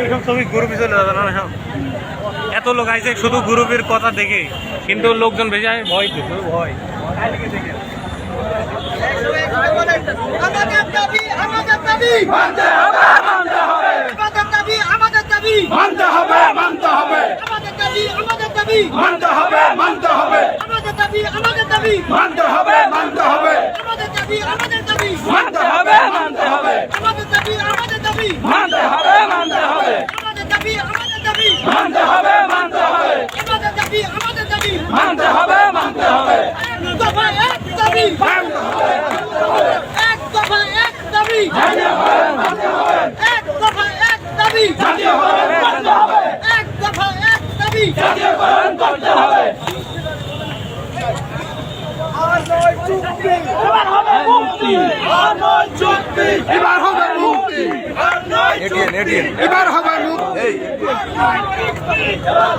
এইসব ছবি গ্রুপে চলে যাবে না সব। এত লোক আইছে শুধু গ্রুপের কথা দেখে। কিন্তু লোকজন বেশি আমি ভয় তো শুধু ভয়। আমাদের দাবি আমাদের দাবি মানতে হবে। মানতে হবে আমাদের দাবি আমাদের দাবি মানতে হবে মানতে হবে। আমাদের দাবি আমাদের দাবি মানতে হবে মানতে হবে আমাদের দাবি আমাদের দাবি মানতে হবে মানতে হবে আমাদের দাবি আমাদের দাবি মানতে হবে মানতে হবে আমাদের দাবি আমাদের দাবি মানতে হবে মানতে হবে। আমাদের দাবি আমাদের দাবি। মানতে হবে মানতে হবে। আমাদের দাবি আমাদের দাবি। মানতে হবে মানতে হবে। এবার হবে মুক্তি। আর নয় চুক্তি। এবার হবে এবার হবে মুক্তি